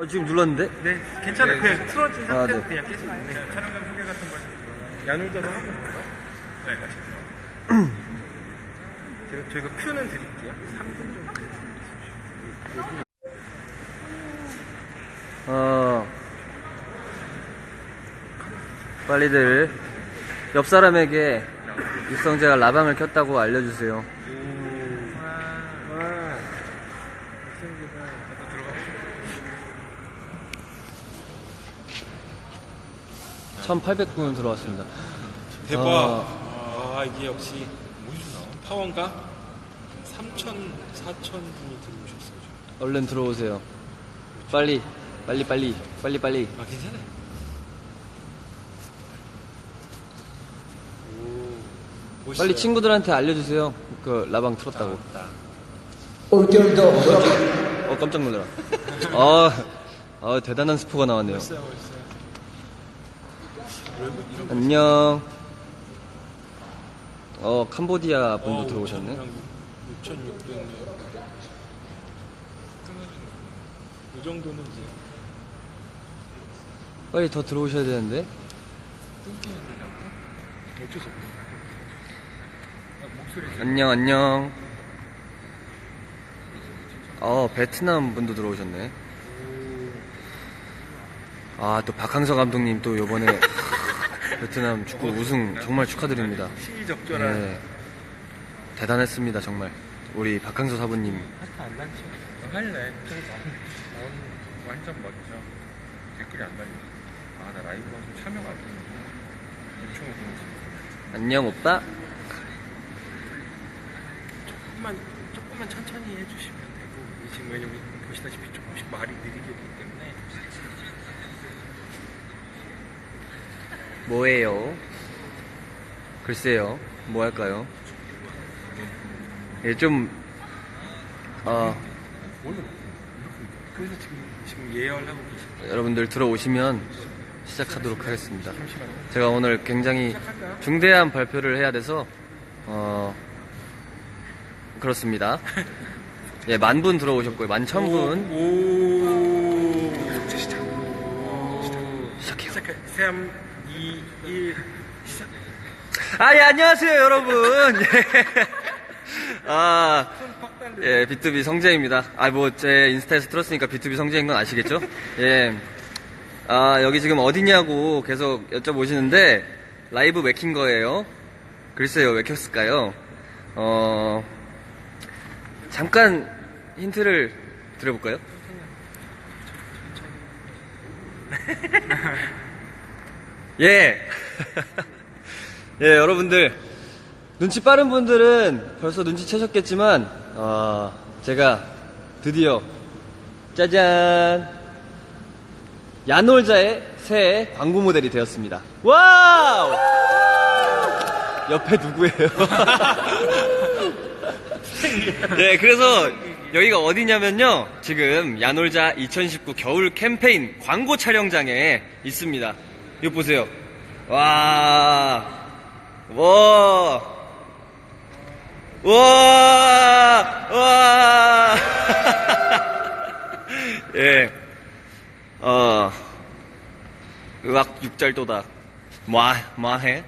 어, 지금 눌렀는데? 네, 괜찮아요. 그냥 틀어진 아, 상태로 네. 그냥 계속 있네. 촬영장 소개 같은 거. 야놀자도 하고 있어요? 네, 같이. 제가, 저희가 큐는 드릴게요. 3분 정도. 어. 빨리들 옆 사람에게 육성재가 라방을 켰다고 알려주세요. 와. 와. 학생기가 아까 들어가고 1800분 들어왔습니다. 대박. 아. 아, 이게 역시 파원가 3천, 4천 분이 들어오셨어요. 얼른 들어오세요. 빨리, 빨리, 빨리, 빨리, 빨리. 아, 괜찮아요. 오. 멋있어요. 빨리 친구들한테 알려주세요. 그 라방 틀었다고. 올겨울도 어, 깜짝 놀래라. 아, 아, 대단한 스포가 나왔네요. 멋있어요, 멋있어요. 안녕. 어, 캄보디아 분도 들어오셨네. 6,600명. 이 정도는 이제 빨리 더 들어오셔야 되는데. 어쩔 수 없어. 목소리 안녕, 안녕. 어, 베트남 분도 들어오셨네. 아, 또 박항서 감독님 또 요번에 베트남 축구 우승 정말 축하드립니다. 시의적절한 네. 대단했습니다, 정말. 우리 박항서 사부님. 하트 안 단죠? 할래. 완전 멋져. 댓글이 안 달려. 아, 나 라이브 방송 참여가 안 되는데. 안녕, 오빠. 조금만, 조금만 천천히 해주시면 되고. 지금 왜냐면 보시다시피 조금씩 말이 느리게 되기 때문에. 뭐예요? 글쎄요, 뭐 할까요? 예, 좀, 어, 원래 이렇게. 그래서 지금, 지금 예열하고 계십니다. 여러분들 들어오시면 시작하도록 하겠습니다. 잠시만요. 제가 오늘 굉장히 중대한 발표를 해야 돼서, 어, 그렇습니다. 예, 만 분 들어오셨고요. 만 천 분. 오. 시작. 시작해요. 시작해. 3, 2, 1, 시작. 아, 예, 안녕하세요, 여러분. 예. 아. 예, 비투비 성재입니다. 아, 뭐, 제 인스타에서 들었으니까 비투비 성재인 건 아시겠죠? 예. 아, 여기 지금 어디냐고 계속 여쭤보시는데, 라이브 왜 킨 거예요? 글쎄요, 왜 켰을까요? 어, 잠깐 힌트를 드려볼까요? 예. 예, 여러분들. 눈치 빠른 분들은 벌써 눈치채셨겠지만, 어, 제가 드디어, 짜잔! 야놀자의 새 광고 모델이 되었습니다. 와우! 옆에 누구예요? 네, 그래서 여기가 어디냐면요. 지금 야놀자 2019 겨울 캠페인 광고 촬영장에 있습니다. 이거 보세요. 와, 와, 와, 와. 예, 어, 의학 육절도다. 뭐, 뭐해?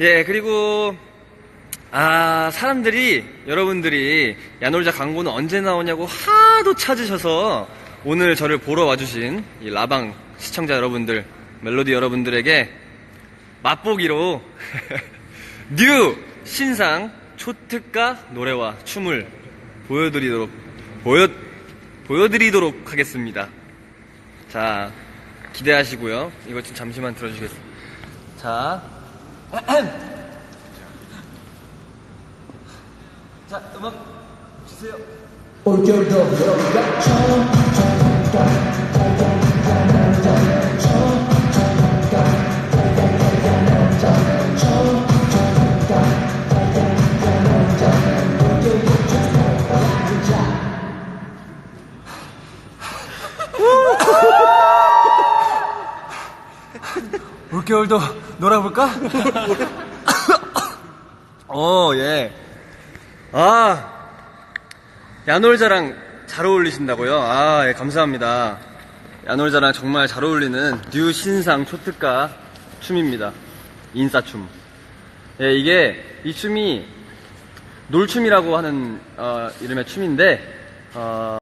예, 그리고, 아, 사람들이, 여러분들이 야놀자 광고는 언제 나오냐고 하도 찾으셔서 오늘 저를 보러 와주신 이 라방 시청자 여러분들, 멜로디 여러분들에게 맛보기로 뉴 신상 초특가 노래와 춤을 보여드리도록, 보여, 보여드리도록 하겠습니다. 자, 기대하시고요. 이거 좀 잠시만 들어주시겠습니다. 자, 자, 음악 주세요. 올겨울도 여기가 처음 올겨울도 놀아볼까? 어, 예. 아, 야놀자랑 잘 어울리신다고요? 아, 예, 감사합니다. 야놀자랑 정말 잘 어울리는 뉴 신상 초특가 춤입니다. 인싸춤. 예, 이게 이 춤이 놀춤이라고 하는 어, 이름의 춤인데 어,